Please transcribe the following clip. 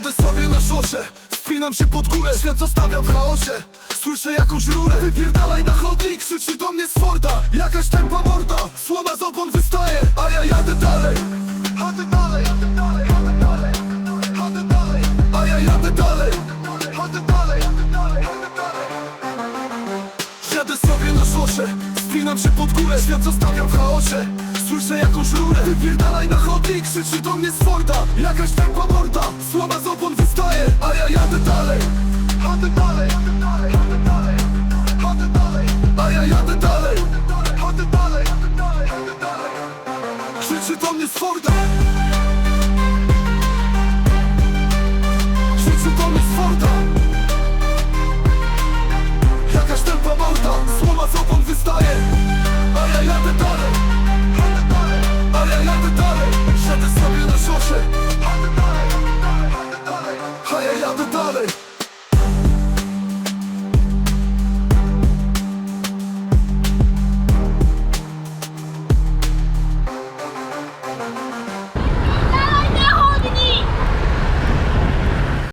Jadę sobie na szosie Spinam się pod górę, świat zostawiam w chaosie. Słyszę jakąś rurę Wypierdalaj na chodnik, krzyczy do mnie z Forda Jakaś tempa morda, słoma z opon wystaje A ja jadę dalej. Jadę dalej, jadę dalej, jadę dalej a ja jadę dalej. Jadę dalej, jadę dalej, jadę sobie na szosie Spinam się pod górę, świat zostawiam w chaosie. Słyszę jakąś rurę Wypierdalaj na chodnik, krzyczy do mnie z Forda Jakaś tempa Jadę dalej, jadę dalej, a ja jadę dalej. Dalej, mnie z mnie z Jakaś tempa morda, słoma z opon wystaje. A ja jadę dalej a ja jadę dalej. Jadę sobie na szosie. A ja jadę dalej